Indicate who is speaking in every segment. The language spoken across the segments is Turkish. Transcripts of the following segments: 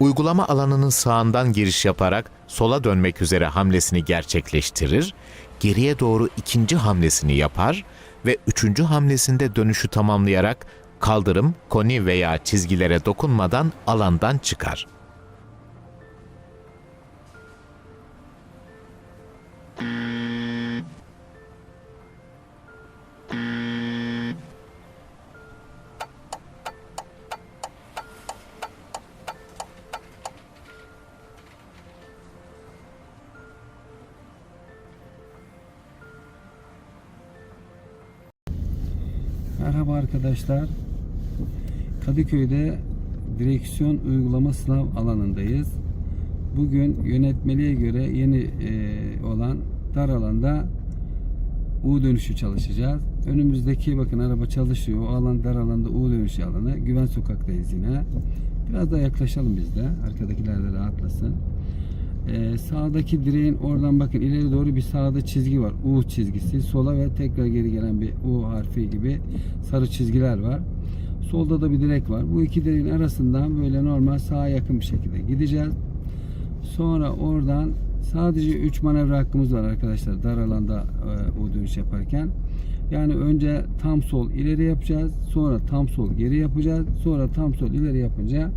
Speaker 1: uygulama alanının sağından giriş yaparak sola dönmek üzere hamlesini gerçekleştirir, geriye doğru ikinci hamlesini yapar ve üçüncü hamlesinde dönüşü tamamlayarak kaldırım, koni veya çizgilere dokunmadan alandan çıkar.
Speaker 2: Merhaba arkadaşlar. Kadıköy'de direksiyon uygulama sınav alanındayız. Bugün yönetmeliğe göre yeni e, olan dar alanda U dönüşü çalışacağız. Önümüzdeki bakın araba çalışıyor. O alan dar alanda U dönüşü alanı. Güven sokaktayız yine. Biraz daha yaklaşalım biz de. Arkadakiler de rahatlasın. Sağdaki direğin oradan bakın ileri doğru bir sağda çizgi var. U çizgisi. Sola ve tekrar geri gelen bir U harfi gibi sarı çizgiler var. Solda da bir direk var. Bu iki direğin arasından böyle normal sağa yakın bir şekilde gideceğiz. Sonra oradan sadece 3 manevra hakkımız var arkadaşlar dar alanda e, U dönüş yaparken. Yani önce tam sol ileri yapacağız. Sonra tam sol geri yapacağız. Sonra tam sol ileri yapınca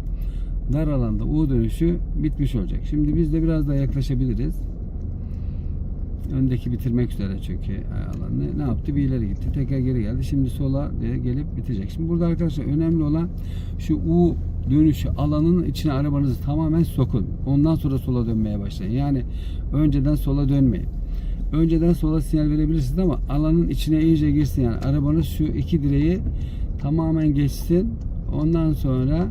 Speaker 2: dar alanda U dönüşü bitmiş olacak. Şimdi biz de biraz daha yaklaşabiliriz. Öndeki bitirmek üzere çünkü alanı. Ne yaptı? Bir ileri gitti. Tekrar geri geldi. Şimdi sola diye gelip bitecek. Şimdi burada arkadaşlar önemli olan şu U dönüşü alanın içine arabanızı tamamen sokun. Ondan sonra sola dönmeye başlayın. Yani önceden sola dönmeyin. Önceden sola sinyal verebilirsiniz ama alanın içine iyice girsin. Yani arabanız şu iki direği tamamen geçsin. Ondan sonra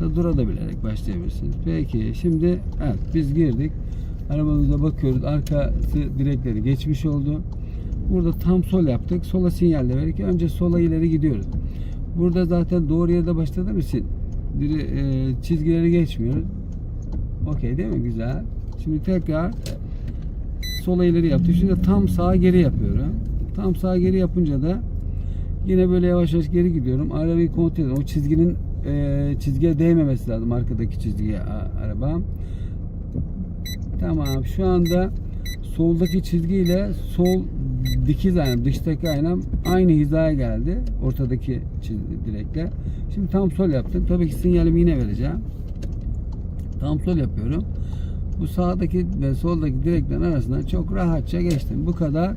Speaker 2: da durabilirek başlayabilirsiniz. Peki şimdi evet biz girdik. Arabamıza bakıyoruz. Arkası direkleri geçmiş oldu. Burada tam sol yaptık. Sola sinyal de verdik. Önce sola ileri gidiyoruz. Burada zaten doğru yerde için dire, e, çizgileri geçmiyoruz. Okey değil mi? Güzel. Şimdi tekrar sola ileri yaptık. Şimdi tam sağa geri yapıyorum. Tam sağa geri yapınca da yine böyle yavaş yavaş geri gidiyorum. Arabayı kontrol ediyorum. O çizginin e, çizgiye değmemesi lazım arkadaki çizgiye a- arabam. Tamam şu anda soldaki çizgiyle sol dikiz aynam dıştaki aynam aynı hizaya geldi ortadaki çizgi direkle. Şimdi tam sol yaptım. Tabii ki sinyalimi yine vereceğim. Tam sol yapıyorum. Bu sağdaki ve soldaki direklerin arasından çok rahatça geçtim. Bu kadar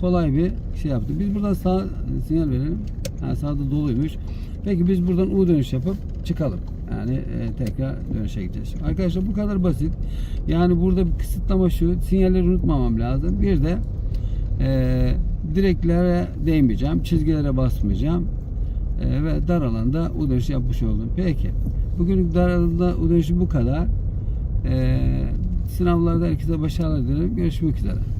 Speaker 2: kolay bir şey yaptım. Biz buradan sağ sinyal verelim. Ha, sağda doluymuş. Peki biz buradan U dönüş yapıp çıkalım. Yani e, tekrar dönüşe gideceğiz. Arkadaşlar bu kadar basit. Yani burada bir kısıtlama şu. Sinyalleri unutmamam lazım. Bir de e, direklere değmeyeceğim. Çizgilere basmayacağım. E, ve dar alanda U dönüşü yapmış oldum. Peki. Bugün dar alanda U dönüşü bu kadar. E, sınavlarda herkese başarılar dilerim. Görüşmek üzere.